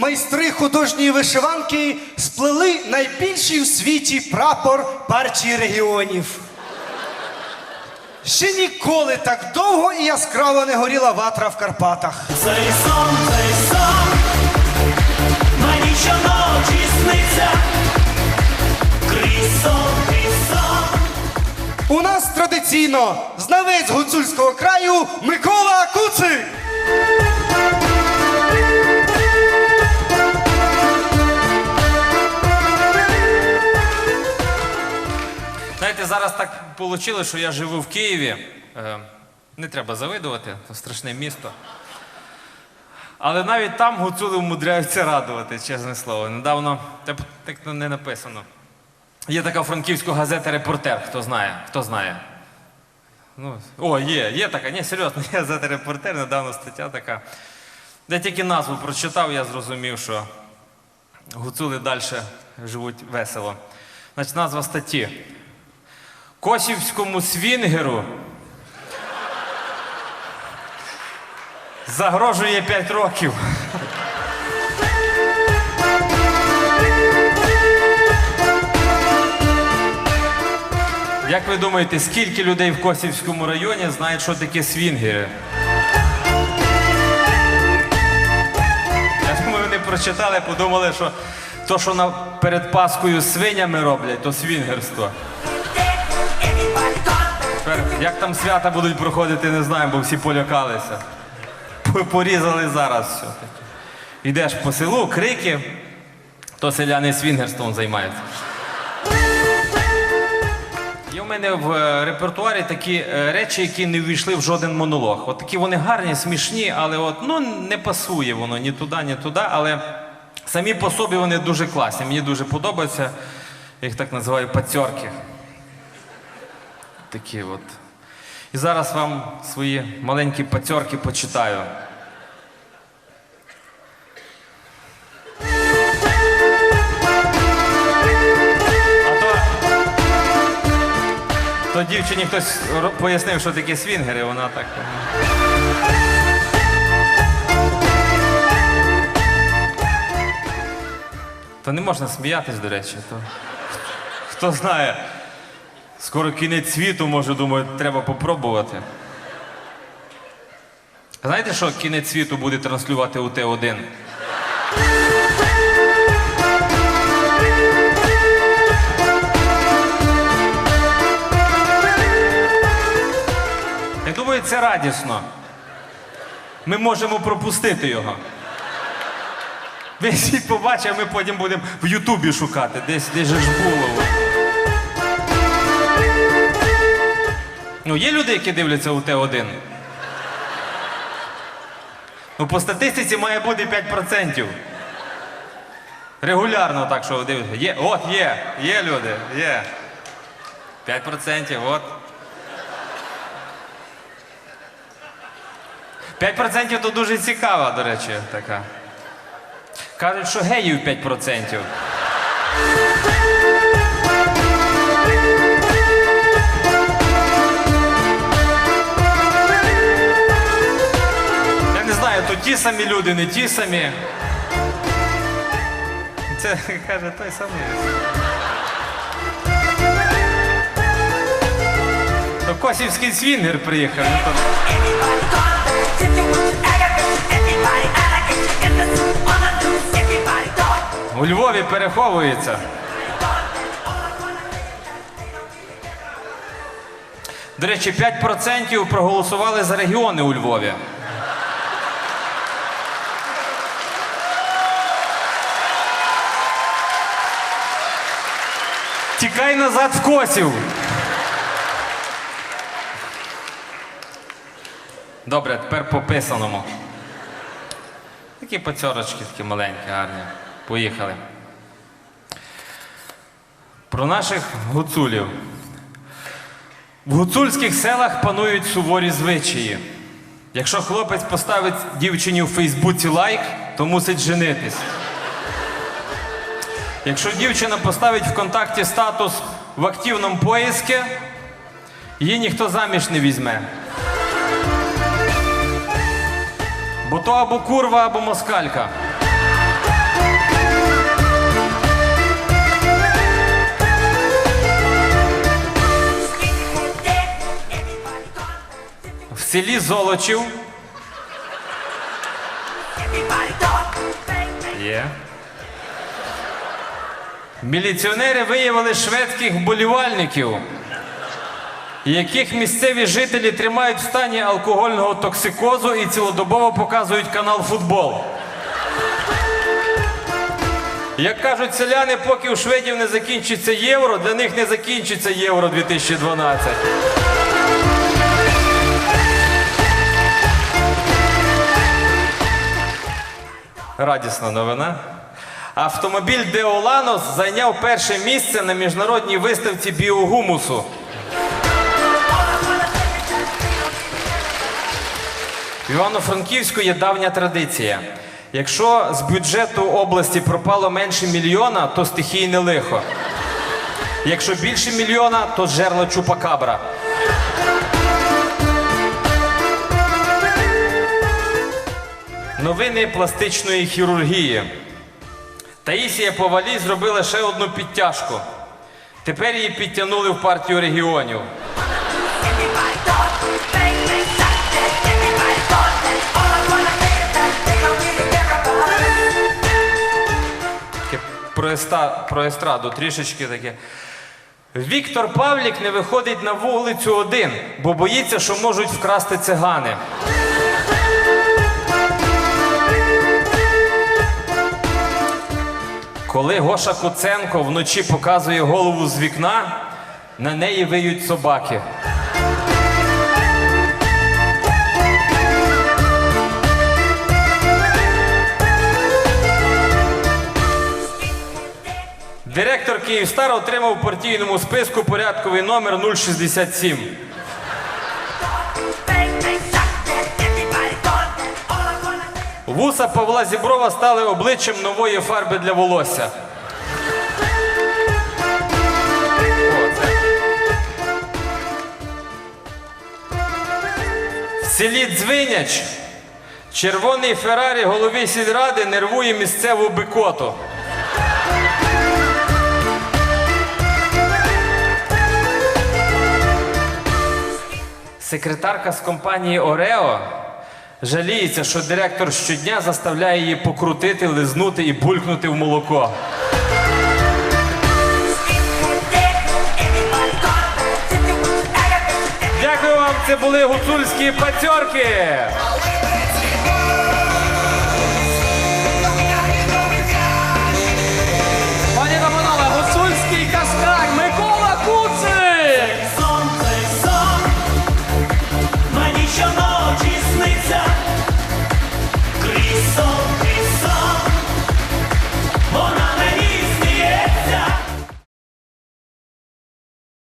майстри художньої вишиванки сплели найбільший у світі прапор партії регіонів. Ще ніколи так довго і яскраво не горіла ватра в Карпатах. Цей сон, цей сон, мені щоночі сниться. Крізь сон, крізь сон. У нас традиційно знавець гуцульського краю Микола Куцик. Зараз так вийшло, що я живу в Києві. Е, Не треба завидувати, це страшне місто. Але навіть там гуцули вмудряються радувати, чесне слово. Недавно так, так не написано. Є така франківська газета Репортер, хто знає, хто знає. Ну, о, є, є така, ні, серйозно, є газета Репортер, недавно стаття така. Де тільки назву прочитав, я зрозумів, що гуцули далі живуть весело. Значить, назва статті. Косівському свінгеру загрожує 5 років. Як ви думаєте, скільки людей в Косівському районі знають, що таке свінгери? Я думаю, вони прочитали, подумали, що то, що перед Паскою свинями роблять, то свінгерство. Тепер, як там свята будуть проходити, не знаю, бо всі полякалися. Порізали зараз все. Йдеш по селу, крики, то селяни свінгерством займаються. Є в мене в е, репертуарі такі е, речі, які не ввійшли в жоден монолог. От такі вони гарні, смішні, але от, ну, не пасує воно ні туди, ні туди. Але самі по собі вони дуже класні. Мені дуже подобаються. Я їх так називаю пацьорки. Такі от. І зараз вам свої маленькі пацьорки почитаю. А то, то дівчині хтось пояснив, що таке свінгери, вона так. ну. То не можна сміятись, до речі. То... Хто знає, скоро кінець світу, може, думаю, треба попробувати. Знаєте, що кінець світу буде транслювати у Т1? Я думаю, це радісно. Ми можемо пропустити його. Весь світ побачить, а ми потім будемо в Ютубі шукати, десь десь ж було. Ну, є люди, які дивляться у Т1. Ну, по статистиці має бути 5%. Регулярно так, що дивляться. Є, от є, є люди, є. 5%, от. 5% то дуже цікава, до речі, така. Кажуть, що геїв 5%. Самі люди, не ті самі. Це каже той самий. То Косівський свінгер приїхав. ну, У Львові переховується. До речі, 5% проголосували за регіони у Львові. Тікай назад в косів. Добре, тепер по писаному. Такі пацьорочки, такі маленькі, гарні. Поїхали. Про наших гуцулів. В гуцульських селах панують суворі звичаї. Якщо хлопець поставить дівчині в Фейсбуці лайк, то мусить женитись. Якщо дівчина поставить в контакті статус в активному поїзку, її ніхто заміж не візьме. Бо то або курва, або москалька. В селі Золочів. Yeah. Міліціонери виявили шведських вболівальників, яких місцеві жителі тримають в стані алкогольного токсикозу і цілодобово показують канал футбол. Як кажуть селяни, поки у шведів не закінчиться євро, для них не закінчиться євро 2012. Радісна новина. Автомобіль Деоланос зайняв перше місце на міжнародній виставці біогумусу. В Івано-Франківську є давня традиція. Якщо з бюджету області пропало менше мільйона, то стихійне лихо. Якщо більше мільйона, то жерло чупакабра. Новини пластичної хірургії. Таїсія Повалій зробила ще одну підтяжку. Тепер її підтягнули в партію регіонів. Про, естраду трішечки таке. Віктор Павлік не виходить на вулицю один, бо боїться, що можуть вкрасти цигани. Коли Гоша Куценко вночі показує голову з вікна, на неї виють собаки. Директор Київстар отримав в партійному списку порядковий номер 067. Вуса Павла Зіброва стали обличчям нової фарби для волосся. В селі Дзвиняч червоний Феррарі голові сільради нервує місцеву бикоту. Секретарка з компанії Орео жаліється, що директор щодня заставляє її покрутити, лизнути і булькнути в молоко. Дякую вам, це були гуцульські пацьорки.